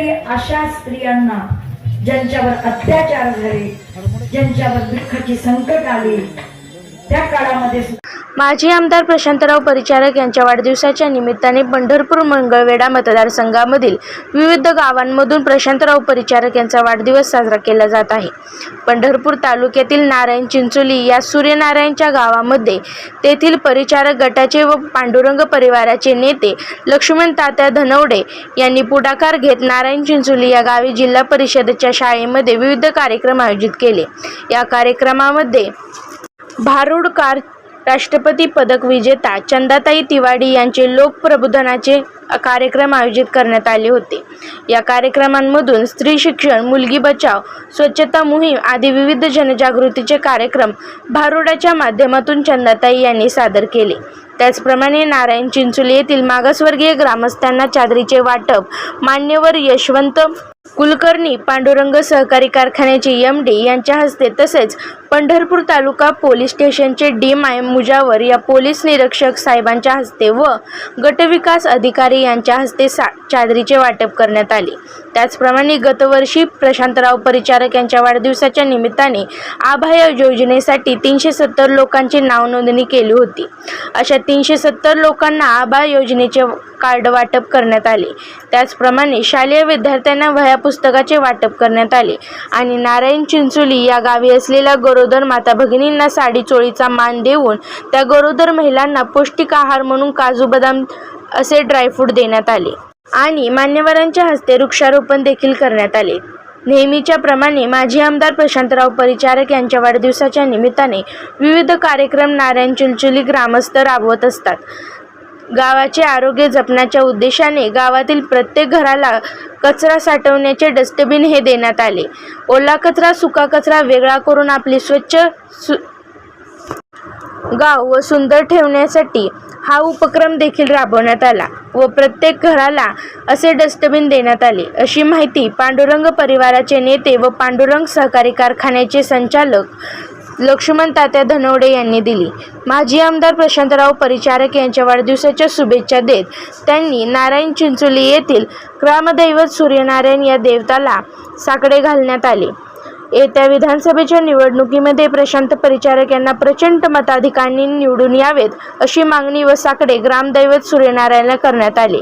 तरी अशा स्त्रियांना ज्यांच्यावर अत्याचार झाले ज्यांच्यावर दुःखाची संकट आली त्या काळामध्ये माजी आमदार प्रशांतराव परिचारक यांच्या वाढदिवसाच्या निमित्ताने पंढरपूर मंगळवेढा मतदारसंघामधील विविध गावांमधून प्रशांतराव परिचारक यांचा वाढदिवस साजरा केला जात आहे. पंढरपूर तालुक्यातील नारायण चिंचोली या सूर्यनारायणच्या गावामध्ये तेथील परिचारक गटाचे व पांडुरंग परिवाराचे नेते लक्ष्मण तात्या धनवडे यांनी पुढाकार घेत नारायण चिंचोली या गावी जिल्हा परिषदेच्या शाळेमध्ये विविध कार्यक्रम आयोजित केले. या कार्यक्रमामध्ये भारुडकार राष्ट्रपती पदक विजेता चंदाताई तिवाडी यांचे लोकप्रबोधनाचे कार्यक्रम आयोजित करण्यात आले होते. या कार्यक्रमांमधून स्त्री शिक्षण मुलगी बचाव स्वच्छता मोहीम आदी विविध जनजागृतीचे कार्यक्रम भारुडाच्या माध्यमातून चंदाताई यांनी सादर केले. त्याचप्रमाणे नारायण चिंचोली येथील मागासवर्गीय ग्रामस्थांना चादरीचे वाटप मान्यवर यशवंत कुलकर्णी पांडुरंग सहकारी कारखान्याचे एम डी यांच्या हस्ते तसेच पंढरपूर तालुका पोलीस स्टेशनचे डी माय मुजावर या पोलीस निरीक्षक साहेबांच्या हस्ते व गटविकास अधिकारी यांच्या हस्ते सा चादरीचे वाटप करण्यात आले. त्याचप्रमाणे गतवर्षी प्रशांतराव परिचारक यांच्या वाढदिवसाच्या निमित्ताने आभाय योजनेसाठी तीनशे सत्तर लोकांची नावनोंदणी केली होती. अशा तीनशे सत्तर लोकांना आभा योजनेचे कार्ड वाटप करण्यात आले. त्याचप्रमाणे शालेय विद्यार्थ्यांना वह्या पुस्तकाचे वाटप करण्यात आले. आणि नारायण चिंचोली या गावी असलेल्या गरोदर माता भगिनींना साडी चोळीचा मान देऊन त्या गरोदर महिलांना पौष्टिक आहार म्हणून काजू बदाम असे ड्रायफ्रूट देण्यात आले. आणि मान्यवरांच्या हस्ते वृक्षारोपण देखील करण्यात आले. नेहमीच्या प्रमाणे माजी आमदार प्रशांतराव परिचारक यांच्या वाढदिवसाच्या निमित्ताने विविध कार्यक्रम नारायण चिंचोली ग्रामस्थ राबवत असतात. गावाचे आरोग्य जपण्याच्या उद्देशाने गावातील प्रत्येक घराला कचरा साठवण्याचे डस्टबिन हे देण्यात आले. ओला कचरा सुका कचरा वेगळा करून आपली स्वच्छ सु गाव व सुंदर ठेवण्यासाठी हा उपक्रम देखील राबवण्यात आला व प्रत्येक घराला असे डस्टबिन देण्यात आले. अशी माहिती पांडुरंग परिवाराचे नेते व पांडुरंग सहकारी कारखान्याचे संचालक लक्ष्मण तात्या धनवडे यांनी दिली. माजी आमदार प्रशांतराव परिचारक यांच्या वाढदिवसाच्या शुभेच्छा देत त्यांनी नारायण चिंचोली येथील ग्रामदैवत सूर्यनारायण या देवताला साकडे घालण्यात आले. येत्या विधानसभेच्या निवडणुकीमध्ये प्रशांत परिचारक यांना प्रचंड मताधिकांनी निवडून यावेत अशी मागणी व साकडे ग्रामदैवत सूर्यनारायणला करण्यात आले.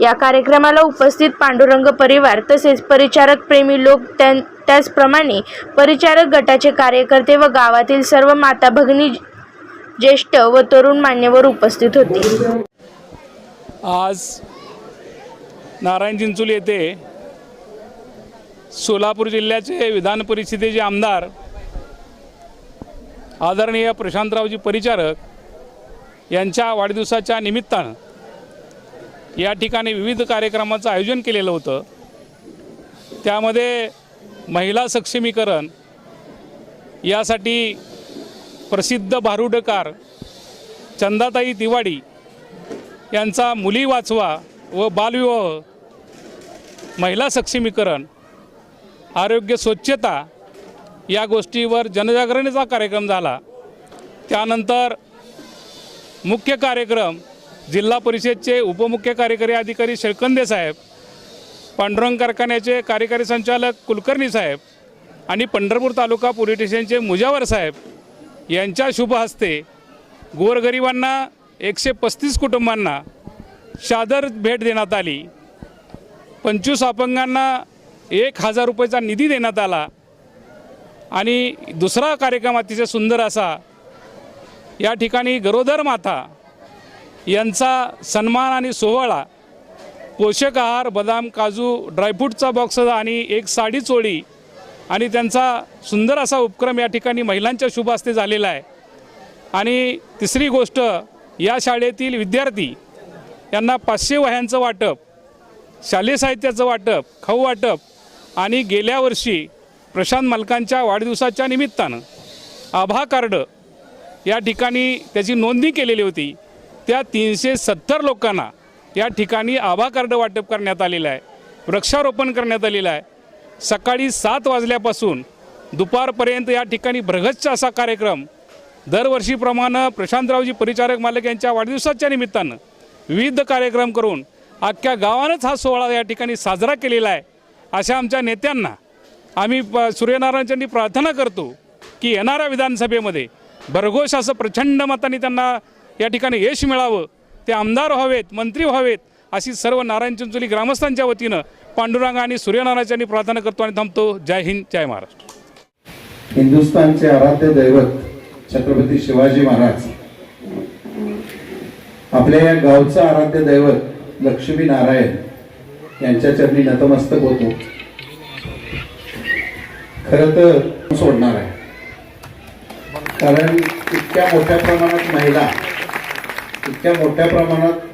या कार्यक्रमाला उपस्थित पांडुरंग परिवार तसेच परिचारक प्रेमी लोक त्यां त्याचप्रमाणे परिचारक गटाचे कार्यकर्ते व गावातील सर्व माता भगिनी ज्येष्ठ व तरुण मान्यवर उपस्थित होते. आज नारायण चिंचोली येथे सोलापूर जिल्ह्याचे विधान परिषदेचे आमदार आदरणीय प्रशांतरावजी परिचारक यांच्या वाढदिवसाच्या निमित्तानं या ठिकाणी विविध कार्यक्रमाचं आयोजन केलेलं होतं. त्यामध्ये महिला सक्षमीकरण यासाठी प्रसिद्ध भारुडकार चंदाताई तिवाडी यांचा मुली वाचवा व बालविवाह महिला सक्षमीकरण आरोग्य स्वच्छता या गोष्टीवर जनजागरणीचा कार्यक्रम झाला. त्यानंतर मुख्य कार्यक्रम जिल्हा परिषदचे उपमुख्य कार्यकारी अधिकारी शेळकंदे साहेब पांडुरंग कारखान्याचे कार्यकारी संचालक कुलकर्णी साहेब आणि पंढरपूर तालुका पोलीस स्टेशनचे मुजावर साहेब यांच्या शुभ हस्ते गोरगरिबांना एकशे पस्तीस कुटुंबांना शादर भेट देण्यात आली. पंचवीस अपंगांना एक हजार रुपयेचा निधी देण्यात आला. आणि दुसरा कार्यक्रम अतिशय सुंदर असा या ठिकाणी गरोदर माता यांचा सन्मान आणि सोहळा पोषक आहार बदाम काजू ड्रायफ्रूटचा बॉक्स आणि एक साडी चोळी. आणि त्यांचा सुंदर असा उपक्रम या ठिकाणी महिलांच्या शुभ हस्ते झालेला आहे. आणि तिसरी गोष्ट या शाळेतील विद्यार्थी यांना पाचशे वह्यांचं वाटप शालेय साहित्याचं वाटप खाऊ वाटप आणि गेल्या वर्षी प्रशांत मालकांच्या वाढदिवसाच्या निमित्तानं आभा कार्ड या ठिकाणी त्याची नोंदणी केलेली होती. त्या तीनशे सत्तर लोकांना या ठिकाणी आभा कार्ड वाटप करण्यात आलेलं आहे. वृक्षारोपण करण्यात आलेलं आहे. सकाळी सात वाजल्यापासून दुपारपर्यंत या ठिकाणी भ्रगच्छ असा कार्यक्रम दरवर्षीप्रमाणे प्रशांतरावजी परिचारक मालक यांच्या वाढदिवसाच्या निमित्तानं विविध कार्यक्रम करून अख्ख्या गावानंच हा सोहळा या ठिकाणी साजरा केलेला आहे. अशा आमच्या नेत्यांना आम्ही प सूर्यनारायणच्यांनी प्रार्थना करतो की येणाऱ्या विधानसभेमध्ये भरघोष असं प्रचंड मताने त्यांना या ठिकाणी यश मिळावं. ते आमदार व्हावेत मंत्री व्हावेत अशी सर्व नारायण चिंचोली ग्रामस्थांच्या वतीनं पांडुरंग आणि सूर्यनारायणच्यांनी प्रार्थना करतो आणि थांबतो. जय हिंद जय महाराष्ट्र. हिंदुस्थानचे आराध्य दैवत छत्रपती शिवाजी महाराज. आपल्या या गावचं आराध्य दैवत लक्ष्मी नारायण यांच्या चरणी नतमस्तक होतो. खर तर सोडणार आहे. कारण इतक्या मोठ्या प्रमाणात महिला इतक्या मोठ्या प्रमाणात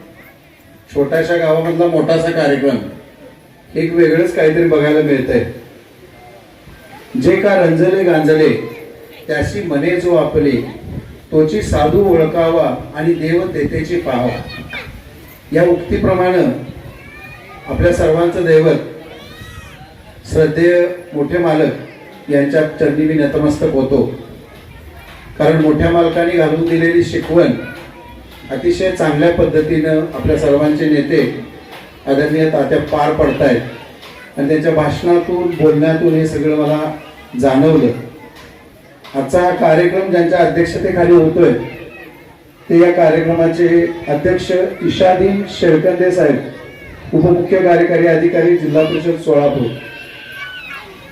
छोट्याशा गावामधला मोठासा कार्यक्रम एक वेगळंच काहीतरी बघायला मिळतंय. जे का रंजले गांजले त्याशी मने जो आपले तोची साधू ओळखावा आणि देव तेथेची पाहावा या उक्तीप्रमाणे आपल्या सर्वांचं दैवत श्रद्धेय मोठे मालक यांच्या चरणी मी नतमस्तक होतो. कारण मोठ्या मालकाने घालून दिलेली शिकवण अतिशय चांगल्या पद्धतीनं आपल्या सर्वांचे नेते आदरणीय तात्या पार पडतायत. आणि त्यांच्या भाषणातून बोलण्यातून हे सगळं मला जाणवलं. आजचा हा कार्यक्रम ज्यांच्या अध्यक्षतेखाली होतोय ते या कार्यक्रमाचे अध्यक्ष इशादीन शेळकंदे साहेब उपमुख्य कार्यकारी अधिकारी जिल्हा परिषद सोळापूर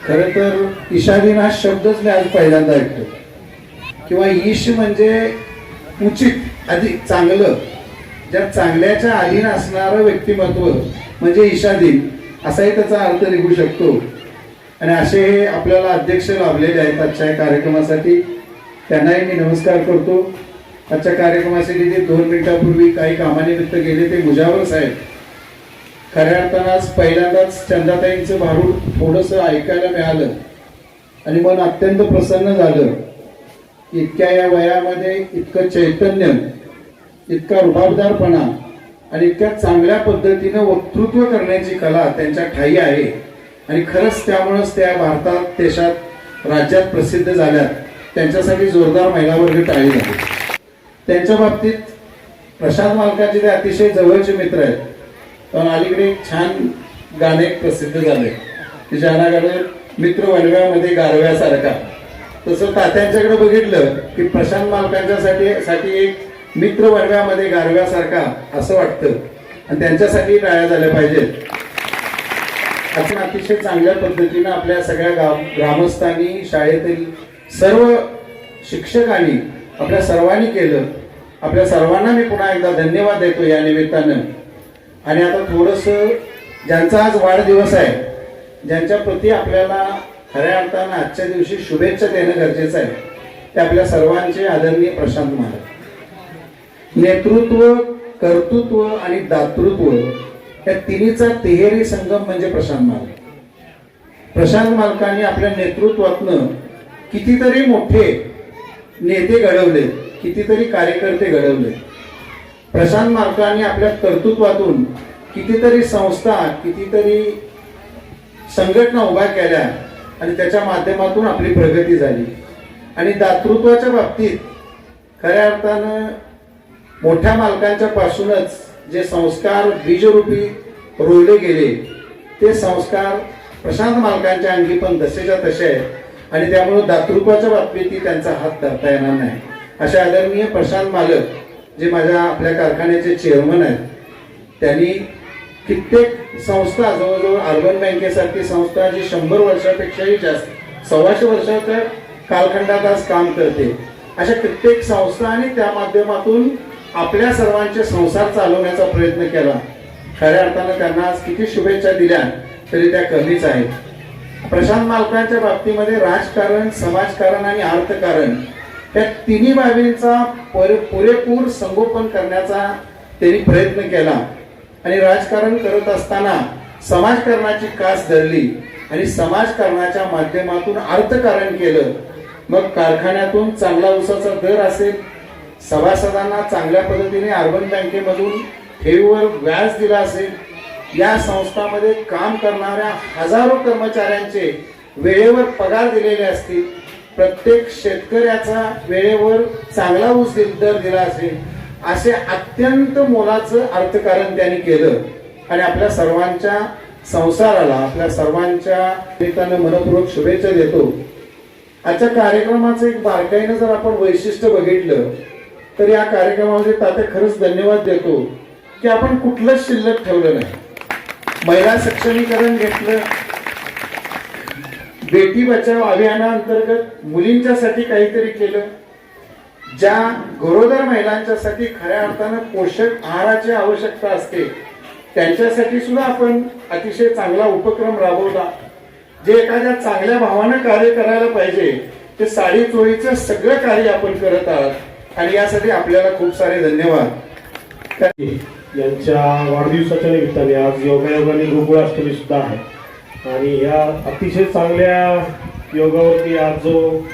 खरं तर इशादीन हा शब्दच मी आज पहिल्यांदा ऐकतो किंवा ईश म्हणजे उचित. अधिक चांगलं. ज्या चांगल्याच्या अधीन असणारं व्यक्तिमत्व म्हणजे ईशादीन असाही त्याचा अर्थ निघू शकतो. आणि असे हे आपल्याला अध्यक्ष लाभलेले आहेत आजच्या या कार्यक्रमासाठी. त्यांनाही मी नमस्कार करतो. आजच्या कार्यक्रमासाठी जे दोन मिनिटापूर्वी काही कामानिमित्त गेले ते मुजावर साहेब. खऱ्या अर्थानं आज पहिल्यांदाच चंदाताईंचं भारूड थोडंसं ऐकायला मिळालं. आणि मन अत्यंत प्रसन्न झालं. इतक्या या वयामध्ये इतकं चैतन्य इतका रुबाबदारपणा आणि इतक्या चांगल्या पद्धतीनं वक्तृत्व करण्याची कला त्यांच्या ठाई आहे. आणि खरंच त्यामुळंच त्या भारतात देशात राज्यात प्रसिद्ध झाल्यात. त्यांच्यासाठी जोरदार महिला वर्ग टाळी झाली त्यांच्या बाबतीत प्रशांत मालकाचे ते अतिशय जवळचे मित्र आहेत. पण अलीकडे एक छान गाणे प्रसिद्ध झाले. की ज्यांना गाणं मित्र वनव्यामध्ये गारव्यासारखा तसं तात्यांच्याकडे बघितलं की प्रशांत मालकांच्यासाठी साठी एक मित्र वनव्यामध्ये गारव्यासारखा असं वाटतं. आणि त्यांच्यासाठी टाळ्या झाल्या पाहिजेत. आपण अतिशय चांगल्या पद्धतीनं आपल्या सगळ्या गाव ग्रामस्थांनी शाळेतील सर्व शिक्षकांनी आपल्या सर्वांनी केलं. आपल्या सर्वांना मी पुन्हा एकदा धन्यवाद देतो या निमित्तानं. आणि आता थोडंसं ज्यांचा आज वाढदिवस आहे ज्यांच्या प्रती आपल्याला खऱ्या अर्थानं आजच्या दिवशी शुभेच्छा देणं गरजेचं आहे. ते आपल्या सर्वांचे आदरणीय प्रशांत महाराज. नेतृत्व कर्तृत्व आणि दातृत्व या तिन्हीचा तिहेरी संगम म्हणजे प्रशांत मालक. प्रशांत मालकांनी आपल्या नेतृत्वातनं कितीतरी मोठे नेते घडवले कितीतरी कार्यकर्ते घडवले. प्रशांत मालकांनी आपल्या कर्तृत्वातून कितीतरी संस्था कितीतरी संघटना उभ्या केल्या आणि त्याच्या माध्यमातून आपली प्रगती झाली. आणि दातृत्वाच्या बाबतीत खऱ्या अर्थानं मोठ्या मालकांच्या पासूनच जे संस्कार बीजरूपी रोवले गेले ते संस्कार प्रशांत मालकांच्या अंगी पण तसेच्या तसे आहेत. आणि त्यामुळं दातृत्वाच्या बाबतीत त्यांचा हात धरता येणार नाही. असे आदरणीय प्रशांत मालक जे माझ्या आपल्या कारखान्याचे चेअरमन आहेत त्यांनी कित्येक संस्था जवळजवळ अर्बन बँकेसारखी संस्था जी शंभर वर्षापेक्षाही जास्त सव्वाशे वर्षाच्या कालखंडात आज काम करते. अशा कित्येक संस्था आणि त्या माध्यमातून आपल्या सर्वांचे संसार चालवण्याचा प्रयत्न केला. खऱ्या अर्थानं त्यांना आज किती शुभेच्छा दिल्या तरी त्या कमीच आहेत. प्रशांत मालकांच्या बाबतीमध्ये राजकारण समाजकारण आणि अर्थकारण या तिन्ही बाबींचा पुरेपूर संगोपन करण्याचा त्यांनी प्रयत्न केला. आणि राजकारण करत असताना समाजकारणाची कास धरली आणि समाजकारणाच्या माध्यमातून अर्थकारण केलं. मग कारखान्यातून चांगला उसाचा दर असेल. सभासदांना चांगल्या पद्धतीने अर्बन बँकेमधून ठेवीवर व्याज दिला असेल. या संस्थांमध्ये काम करणाऱ्या हजारो कर्मचाऱ्यांचे वेळेवर पगार दिलेले असतील. प्रत्येक शेतकऱ्याचा वेळेवर चांगला ऊस दर दिला असेल. असे अत्यंत मोलाचं अर्थकारण त्यांनी केलं. आणि आपल्या सर्वांच्या संसाराला आपल्या सर्वांच्या निमित्तानं मनपूर्वक शुभेच्छा देतो. आजच्या कार्यक्रमाचं एक बारकाईनं जर आपण वैशिष्ट्य बघितलं तर या कार्यक्रमामध्ये तात्या खरंच धन्यवाद देतो की आपण कुठलंच शिल्लक ठेवलं नाही. महिला सक्षमीकरण घेतलं. बेटी बचाव अभियानाअंतर्गत मुलींच्यासाठी काहीतरी केलं. ज्या गरोदर महिलांच्यासाठी खऱ्या अर्थानं पोषक आहाराची आवश्यकता असते त्यांच्यासाठी सुद्धा आपण अतिशय चांगला उपक्रम राबवला जे एखाद्या चांगल्या भावानं कार्य करायला पाहिजे ते साडी चोळीचं सगळं कार्य आपण करत आहात. आणि यासाठी आपल्याला खूप सारे धन्यवाद. यांच्या वाढदिवसाच्या निमित्ताने आज योगायोगाने गोकुळाष्टमी सुद्धा आहे. आणि या अतिशय चांगल्या योगावरती आज जो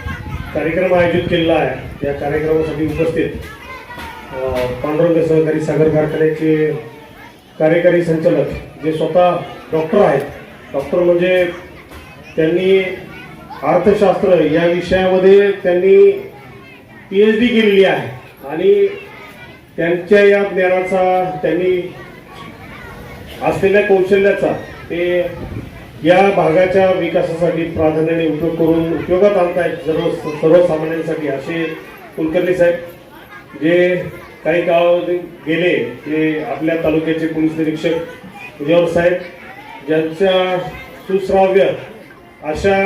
कार्यक्रम आयोजित केलेला आहे. या कार्यक्रमासाठी उपस्थित पांडुरंग सहकारी सागर कारखान्याचे कार्यकारी संचालक जे स्वतः डॉक्टर आहेत. डॉक्टर म्हणजे त्यांनी अर्थशास्त्र या विषयामध्ये त्यांनी पी एच डी केलेली आहे. आणि त्यांच्या या ज्ञानाचा त्यांनी असलेल्या कौशल्याचा ते या भागाच्या विकासासाठी प्राधान्याने उपयोग करून उपयोगात आणतायत सर्व सर्वसामान्यांसाठी असे कुलकर्णी साहेब जे काही काळ गेले ते आपल्या तालुक्याचे पोलीस निरीक्षक उद्यावर साहेब ज्यांच्या सुश्राव्य अशा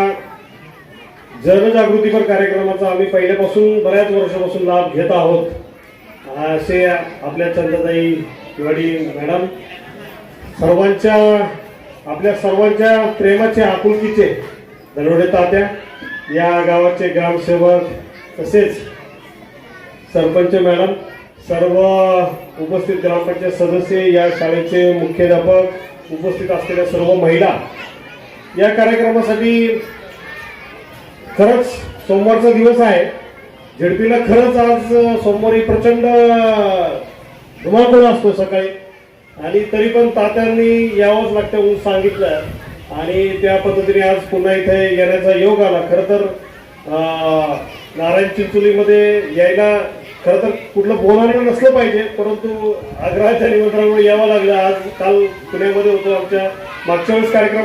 जनजागृतीपर कार्यक्रमाचा आम्ही पहिल्यापासून बऱ्याच वर्षापासून लाभ घेत आहोत असे आपल्या चंद्रताई तिवाडी मॅडम सर्वांच्या आपल्या सर्वांच्या प्रेमाचे आपुलकीचे दरोडे तात्या या गावाचे ग्रामसेवक तसेच सरपंच मॅडम सर्व उपस्थित ग्रामपंचायत सदस्य या शाळेचे मुख्याध्यापक उपस्थित असलेल्या सर्व महिला या कार्यक्रमासाठी खरंच सोमवारचा दिवस आहे. झेडपीला खरंच आज सोमवारी प्रचंड धुमाकूळ असतो सकाळी. आणि तरी पण तात्यांनी यावंच लागतं म्हणून सांगितलं. आणि त्या पद्धतीने आज पुन्हा इथे येण्याचा योग आला. खरं तर नारायण चिंचोलीमध्ये यायला खरं तर कुठलं बोलावणं नसलं पाहिजे परंतु आग्रहाच्या निमंत्रणामुळे यावं लागलं. आज काल पुण्यामध्ये होतो आमच्या मागच्या वेळेस कार्यक्रम